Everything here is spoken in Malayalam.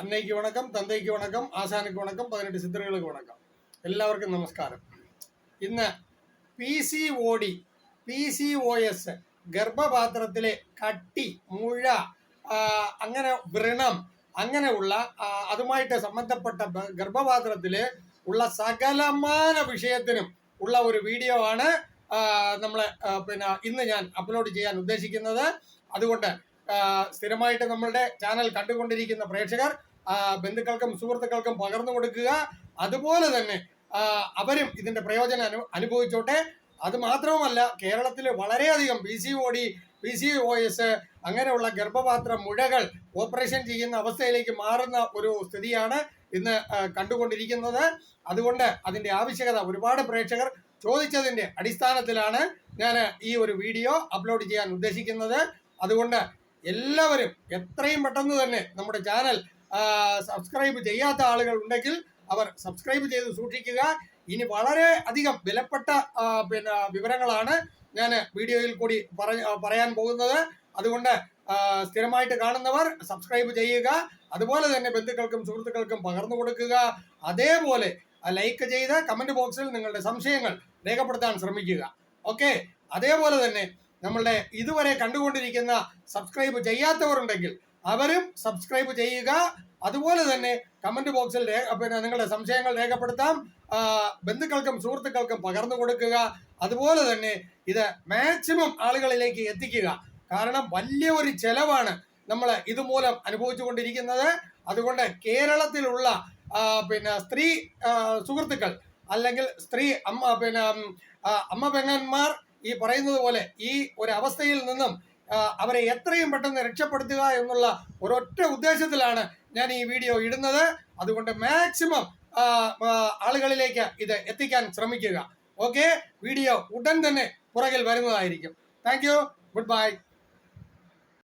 അന്നയ്ക്ക് വണക്കം തന്തയ്ക്ക് വണക്കം ആശാനയ്ക്ക് വണക്കം പതിനെട്ട് ചിത്രങ്ങൾക്ക് വണക്കം. എല്ലാവർക്കും നമസ്കാരം. ഇന്ന് P C O D P C O S ഗർഭപാത്രത്തിലെ കട്ടി മുഴ അങ്ങനെ വ്രണം അങ്ങനെയുള്ള അതുമായിട്ട് സംബന്ധപ്പെട്ട ഗർഭപാത്രത്തിൽ ഉള്ള സകലമാന വിഷയത്തിനും ഉള്ള ഒരു വീഡിയോ ആണ് നമ്മൾ പിന്നെ ഇന്ന് ഞാൻ അപ്ലോഡ് ചെയ്യാൻ ഉദ്ദേശിക്കുന്നത്. അതുകൊണ്ട് സ്ഥിരമായിട്ട് നമ്മളുടെ ചാനൽ കണ്ടുകൊണ്ടിരിക്കുന്ന പ്രേക്ഷകർ ബന്ധുക്കൾക്കും സുഹൃത്തുക്കൾക്കും പകർന്നു കൊടുക്കുക. അതുപോലെ തന്നെ അവരും ഇതിന്റെ പ്രയോജനം അനു അനുഭവിച്ചോട്ടെ. അത് മാത്രവുമല്ല കേരളത്തിൽ വളരെയധികം P C O D P C O S അങ്ങനെയുള്ള ഗർഭപാത്ര മുഴകൾ ഓപ്പറേഷൻ ചെയ്യുന്ന അവസ്ഥയിലേക്ക് മാറുന്ന ഒരു സ്ഥിതിയാണ് ഇന്ന് കണ്ടുകൊണ്ടിരിക്കുന്നത്. അതുകൊണ്ട് അതിന്റെ ആവശ്യകത ഒരുപാട് പ്രേക്ഷകർ ചോദിച്ചതിന്റെ അടിസ്ഥാനത്തിലാണ് ഞാൻ ഈ ഒരു വീഡിയോ അപ്ലോഡ് ചെയ്യാൻ ഉദ്ദേശിക്കുന്നത്. അതുകൊണ്ട് എല്ലാവരും എത്രയും പെട്ടെന്ന് തന്നെ നമ്മുടെ ചാനൽ സബ്സ്ക്രൈബ് ചെയ്യാത്ത ആളുകൾ ഉണ്ടെങ്കിൽ അവർ സബ്സ്ക്രൈബ് ചെയ്ത് സൂക്ഷിക്കുക. ഇനി വളരെ അധികം വിലപ്പെട്ട പിന്നെ വിവരങ്ങളാണ് ഞാൻ വീഡിയോയിൽ കൂടി പറയാൻ പോകുന്നത്. അതുകൊണ്ട് സ്ഥിരമായിട്ട് കാണുന്നവർ സബ്സ്ക്രൈബ് ചെയ്യുക. അതുപോലെ തന്നെ ബന്ധുക്കൾക്കും സുഹൃത്തുക്കൾക്കും പകർന്നു കൊടുക്കുക. അതേപോലെ ലൈക്ക് ചെയ്ത് കമന്റ് ബോക്സിൽ നിങ്ങളുടെ സംശയങ്ങൾ രേഖപ്പെടുത്താൻ ശ്രമിക്കുക. ഓക്കെ? അതേപോലെ തന്നെ നമ്മളുടെ ഇതുവരെ കണ്ടുകൊണ്ടിരിക്കുന്ന സബ്സ്ക്രൈബ് ചെയ്യാത്തവരുണ്ടെങ്കിൽ അവരും സബ്സ്ക്രൈബ് ചെയ്യുക. അതുപോലെ തന്നെ കമന്റ് ബോക്സിൽ പിന്നെ നിങ്ങളുടെ സംശയങ്ങൾ രേഖപ്പെടുത്താം. ബന്ധുക്കൾക്കും സുഹൃത്തുക്കൾക്കും പകർന്നു കൊടുക്കുക. അതുപോലെ തന്നെ ഇത് മാക്സിമം ആളുകളിലേക്ക് എത്തിക്കുക. കാരണം വലിയ ഒരു ചെലവാണ് നമ്മൾ ഇതുമൂലം അനുഭവിച്ചു കൊണ്ടിരിക്കുന്നത്. അതുകൊണ്ട് കേരളത്തിലുള്ള പിന്നെ സ്ത്രീ സുഹൃത്തുക്കൾ അല്ലെങ്കിൽ സ്ത്രീ അമ്മ പിന്നെ അമ്മ പെങ്ങന്മാർ ഈ പറയുന്നത് പോലെ ഈ ഒരു അവസ്ഥയിൽ നിന്നും അവരെ എത്രയും പെട്ടെന്ന് രക്ഷപ്പെടുത്തുക എന്നുള്ള ഒരൊറ്റ ഉദ്ദേശത്തിലാണ് ഞാൻ ഈ വീഡിയോ ഇടുന്നത്. അതുകൊണ്ട് മാക്സിമം ആളുകളിലേക്ക് ഇത് എത്തിക്കാൻ ശ്രമിക്കുക. ഓക്കെ? വീഡിയോ ഉടൻ തന്നെ പുറകിൽ വരുന്നതായിരിക്കും. Thank good bye.